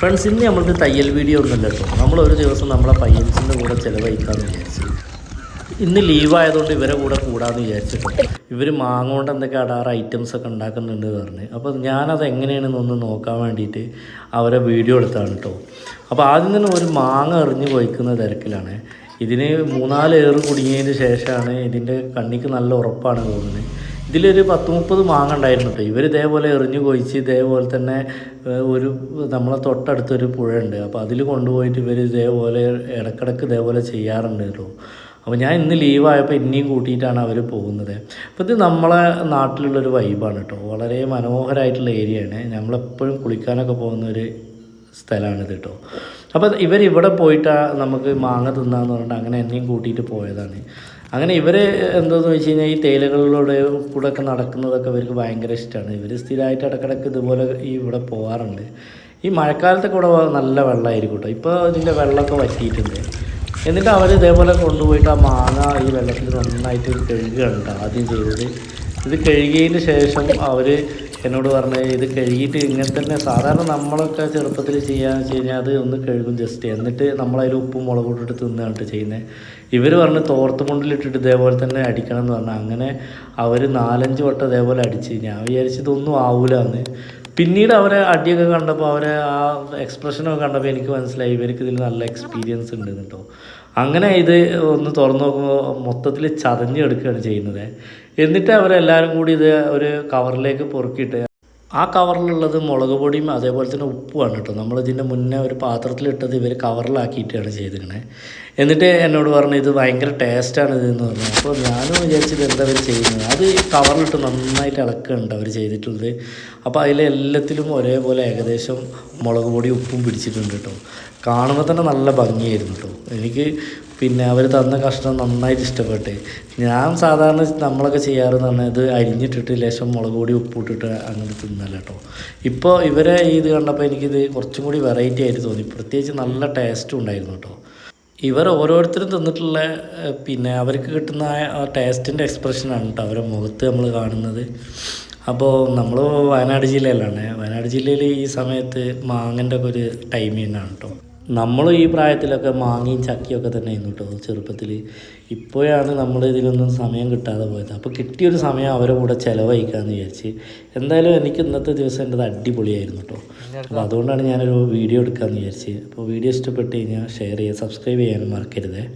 Friends ഇന്ന് നമ്മൾക്ക് തയ്യൽ വീഡിയോ ഒന്നുമില്ല നമ്മൾ ഒരു ദിവസം നമ്മളെ പയ്യൻസിന്റെ കൂടെ ചിലവഴിക്കാമെന്ന് വിചാരിച്ചു. ഇന്ന് ലീവായതുകൊണ്ട് ഇവരെ കൂടെ കൂടാമെന്ന് വിചാരിച്ചിട്ടു ഇവർ മാങ്ങ കൊണ്ട് എന്തൊക്കെ അടാറ് ഐറ്റംസ് ഒക്കെ ഉണ്ടാക്കുന്നുണ്ട് പറഞ്ഞ്. അപ്പോൾ ഞാനത് എങ്ങനെയാണെന്ന് ഒന്ന് നോക്കാൻ വേണ്ടിയിട്ട് അവരെ വീഡിയോ എടുത്താണ് കേട്ടോ. അപ്പോൾ ആദ്യം തന്നെ ഒരു മാങ്ങ എറിഞ്ഞ് കൊയ്ക്കുന്ന തിരക്കിലാണ്. ഇതിന് മൂന്നാൽ ഏറ് കുടുങ്ങിയതിന് ശേഷമാണ് ഇതിന്റെ കണ്ണിക്ക് നല്ല ഉറപ്പാണ് തോന്നുന്നത്. ഇതിലൊരു പത്ത് മുപ്പത് മാങ്ങ ഉണ്ടായിരുന്നു കേട്ടോ ഇവർ ഇതേപോലെ എറിഞ്ഞു കൊഴിച്ച് ഇതേപോലെ തന്നെ ഒരു നമ്മളെ തൊട്ടടുത്തൊരു ഉണ്ട് അപ്പോൾ അതിൽ കൊണ്ടുപോയിട്ട് ഇവർ ഇതേപോലെ ഇടക്കിടക്ക് ഇതേപോലെ ചെയ്യാറുണ്ട് കേട്ടോ അപ്പോൾ ഞാൻ ഇന്ന് ലീവായപ്പോൾ ഇനിയും കൂട്ടിയിട്ടാണ് അവർ പോകുന്നത്. അപ്പോൾ ഇത് നമ്മളെ നാട്ടിലുള്ളൊരു വൈബാണ് കേട്ടോ വളരെ മനോഹരമായിട്ടുള്ള ഏരിയയാണ് നമ്മളെപ്പോഴും കുളിക്കാനൊക്കെ പോകുന്ന ഒരു സ്ഥലമാണിത് കേട്ടോ അപ്പോൾ ഇവർ ഇവിടെ പോയിട്ടാ നമുക്ക് മാങ്ങ തിന്നാന്ന് പറഞ്ഞിട്ട് അങ്ങനെ എന്നെയും കൂട്ടിയിട്ട് പോയതാണ്. അങ്ങനെ ഇവർ എന്താണെന്ന് വെച്ച് കഴിഞ്ഞാൽ ഈ തേയിലകളിലൂടെ കൂടെ ഒക്കെ നടക്കുന്നതൊക്കെ ഇവർക്ക് ഭയങ്കര ഇഷ്ടമാണ് ഇവർ സ്ഥിരമായിട്ട് ഇടക്കിടക്ക് ഇതുപോലെ ഈ ഇവിടെ പോകാറുണ്ട് ഈ മഴക്കാലത്തൊക്കെ ഇവിടെ നല്ല വെള്ളമായിരിക്കും കേട്ടോ ഇപ്പോൾ ഇതിന്റെ വെള്ളമൊക്കെ വറ്റിയിട്ടുണ്ട്. എന്നിട്ട് അവർ ഇതേപോലെ കൊണ്ടുപോയിട്ട് ആ മാങ്ങ ഈ വെള്ളത്തിൽ നന്നായിട്ട് കഴുകുകയാണ് ആദ്യം ചെയ്തത്. ഇത് കഴുകിയതിന് ശേഷം അവർ എന്നോട് പറഞ്ഞ ഇത് കഴുകിയിട്ട് ഇങ്ങനെ തന്നെ സാധാരണ നമ്മളൊക്കെ ചെറുപ്പത്തിൽ ചെയ്യാന്ന് വെച്ച് കഴിഞ്ഞാൽ അത് ഒന്ന് കഴുകും ജസ്റ്റ് എന്നിട്ട് നമ്മളതിൽ ഉപ്പും മുളകും ഇട്ടിട്ട് തിന്നാണ് ചെയ്യുന്നത് ഇവർ പറഞ്ഞ് തോർത്ത് മുണ്ടിലിട്ടിട്ട് ഇതേപോലെ തന്നെ അടിക്കണം എന്ന് പറഞ്ഞാൽ അങ്ങനെ അവർ നാലഞ്ച് വട്ടം ഇതേപോലെ അടിച്ച്. ഞാൻ വിചാരിച്ചു ഇതൊന്നും ആവൂല എന്ന് പിന്നീട് അവരെ അടിയൊക്കെ കണ്ടപ്പോൾ അവരെ ആ എക്സ്പ്രഷനൊക്കെ കണ്ടപ്പോൾ എനിക്ക് മനസ്സിലായി ഇവർക്ക് ഇതിൽ നല്ല എക്സ്പീരിയൻസ് ഉണ്ട് കേട്ടോ അങ്ങനെ ഇത് ഒന്ന് തുറന്നു നോക്കുമ്പോൾ മൊത്തത്തിൽ ചതഞ്ഞെടുക്കുകയാണ് ചെയ്യുന്നത്. എന്നിട്ട് അവരെല്ലാവരും കൂടി ഇത് ഒരു കവറിലേക്ക് പൊറുക്കിയിട്ട് ആ കവറിലുള്ളത് മുളക് പൊടിയും അതേപോലെ തന്നെ ഉപ്പുമാണ് കേട്ടോ. നമ്മളിതിന്റെ മുന്നേ ഒരു പാത്രത്തിലിട്ടത് ഇവർ കവറിലാക്കിയിട്ടാണ് ചെയ്തിരിക്കണേ എന്നിട്ട് എന്നോട് പറഞ്ഞു ഇത് ഭയങ്കര ടേസ്റ്റാണ് ഇതെന്ന് പറഞ്ഞു. അപ്പോൾ ഞാനും വിചാരിച്ചത് എന്താ അവർ ചെയ്യുന്നത്? അത് കവറിലിട്ട് നന്നായിട്ട് ഇളക്കുന്നുണ്ട് അവർ ചെയ്തിട്ടുള്ളത്. അപ്പോൾ അതിൽ എല്ലാത്തിലും ഒരേപോലെ ഏകദേശം മുളക് പൊടി ഉപ്പും പിടിച്ചിട്ടുണ്ട് കേട്ടോ. കാണുമ്പോൾ തന്നെ നല്ല ഭംഗിയായിരുന്നു കേട്ടോ. എനിക്ക് പിന്നെ അവർ തന്ന കഷ്ണം നന്നായിട്ട് ഇഷ്ടപ്പെട്ടു. ഞാൻ സാധാരണ നമ്മളൊക്കെ ചെയ്യാറെന്ന് പറഞ്ഞാൽ ഇത് അരിഞ്ഞിട്ടിട്ട് ലേശം മുളക് പൊടി ഉപ്പിട്ടിട്ട് അങ്ങനെ തിന്നല്ല കേട്ടോ ഇപ്പോൾ ഇവരെ ഇത് കണ്ടപ്പോൾ എനിക്കിത് കുറച്ചും കൂടി വെറൈറ്റി ആയിട്ട് തോന്നി. പ്രത്യേകിച്ച് നല്ല ടേസ്റ്റും ഉണ്ടായിരുന്നു കേട്ടോ ഇവർ ഓരോരുത്തരും തിന്നിട്ടുള്ള പിന്നെ അവർക്ക് കിട്ടുന്ന ആ ടേസ്റ്റിന്റെ എക്സ്പ്രഷനാണ് കേട്ടോ അവരുടെ മുഖത്ത് നമ്മൾ കാണുന്നത്. അപ്പോൾ നമ്മൾ വയനാട് ജില്ലയിലാണ്. വയനാട് ജില്ലയിൽ ഈ സമയത്ത് മാങ്ങന്റെ ഒക്കെ ഒരു ടൈമിങ്ങാണ് കേട്ടോ നമ്മളും ഈ പ്രായത്തിലൊക്കെ മാങ്ങയും ചക്കയൊക്കെ തന്നെ ആയിരുന്നു കേട്ടോ ചെറുപ്പത്തിൽ ഇപ്പോഴാണ് നമ്മൾ ഇതിലൊന്നും സമയം കിട്ടാതെ പോയത്. അപ്പോൾ കിട്ടിയൊരു സമയം അവരെ കൂടെ ചിലവഴിക്കാമെന്ന് വിചാരിച്ച്. എന്തായാലും എനിക്ക് ഇന്നത്തെ ദിവസം എന്റെ അടിപൊളിയായിരുന്നു കേട്ടോ. അപ്പോൾ അതുകൊണ്ടാണ് ഞാനൊരു വീഡിയോ എടുക്കാമെന്ന് വിചാരിച്ച്. അപ്പോൾ വീഡിയോ ഇഷ്ടപ്പെട്ട് കഴിഞ്ഞാൽ ഷെയർ ചെയ്യുക സബ്സ്ക്രൈബ് ചെയ്യാനും മറക്കരുതേ.